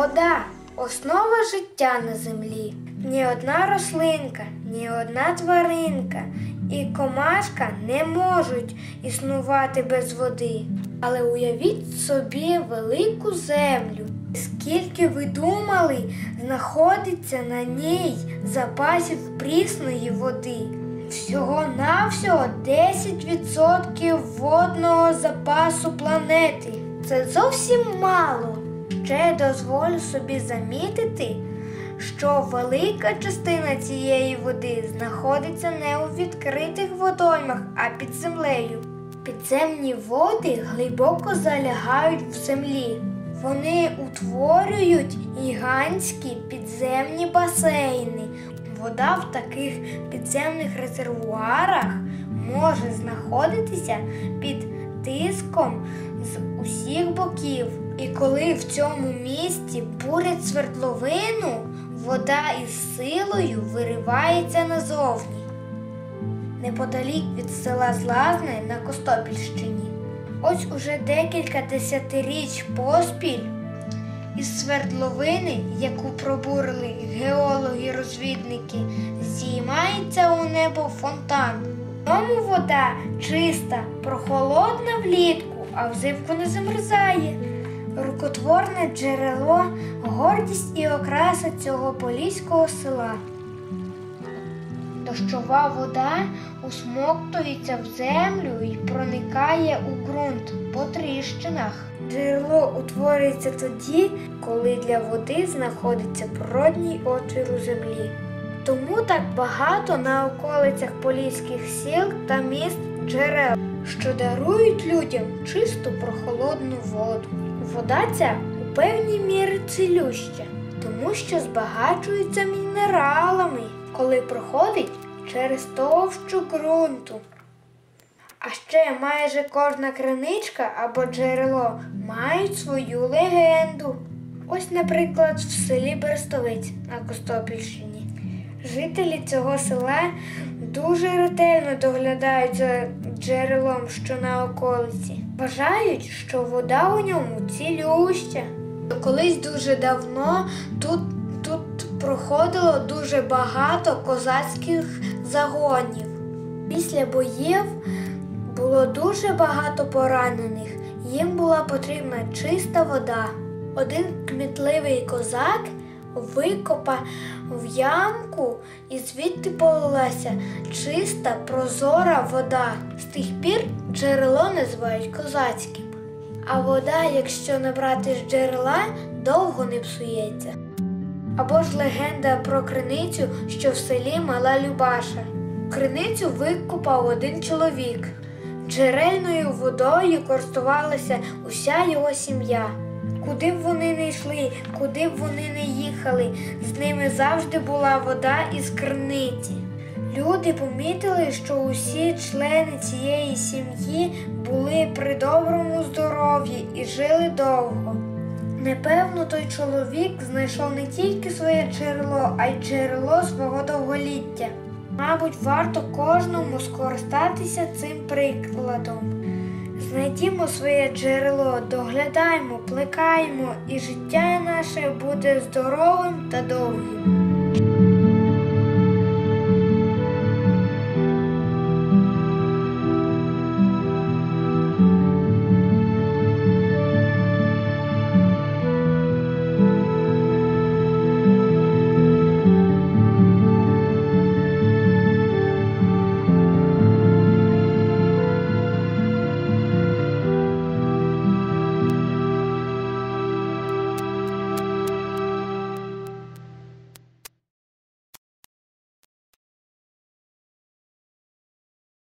Вода основа життя на землі. Ні одна рослинка, ні одна тваринка і комашка не можуть існувати без води. Але уявіть собі велику землю. Скільки ви думали, знаходиться на ній запасів прісної води? Всього-навсього 10% водного запасу планети. Це зовсім мало. Ще дозволю собі замітити, що велика частина цієї води знаходиться не у відкритих водоймах, а під землею. Підземні води глибоко залягають в землі. Вони утворюють гігантські підземні басейни. Вода в таких підземних резервуарах може знаходитися під тиском з усіх боків. І коли в цьому місці бурять свердловину, вода із силою виривається назовні. Неподалік від села Злазне на Костопільщині. Ось уже декілька десятиріч поспіль із свердловини, яку пробурили геологи-розвідники, здіймається у небо фонтан. В ньому вода чиста, прохолодна влітку, а взимку не замерзає. Рукотворне джерело, гордість і окраса цього поліського села. Дощова вода усмоктується в землю і проникає у ґрунт по тріщинах. Джерело утворюється тоді, коли для води знаходиться природній отвір у землі. Тому так багато на околицях поліських сіл та міст джерел, що дарують людям чисту прохолодну воду. Вода ця у певній мірі цілюща, тому що збагачується мінералами, коли проходить через товщу ґрунту. А ще майже кожна криничка або джерело мають свою легенду. Ось, наприклад, в селі Берестовець на Костопільщині. Жителі цього села дуже ретельно доглядають за джерелом, що на околиці. Вважають, що вода у ньому цілюща. Колись дуже давно тут, тут проходило дуже багато козацьких загонів. Після боїв було дуже багато поранених, їм була потрібна чиста вода. Один кмітливий козак викопав в ямку і звідти полилася чиста, прозора вода. З тих пір джерело називають козацьким. А вода, якщо набрати з джерела, довго не псується. Або ж легенда про криницю, що в селі мала Любаша. Криницю викопав один чоловік. Джерельною водою користувалася уся його сім'я. Куди б вони не йшли, куди б вони не їхали, з ними завжди була вода із криниці. Люди помітили, що усі члени цієї сім'ї були при доброму здоров'ї і жили довго. Непевно, той чоловік знайшов не тільки своє джерело, а й джерело свого довголіття. Мабуть, варто кожному скористатися цим прикладом. Знайдімо своє джерело, доглядаємо, плекаємо, і життя наше буде здоровим та довгим.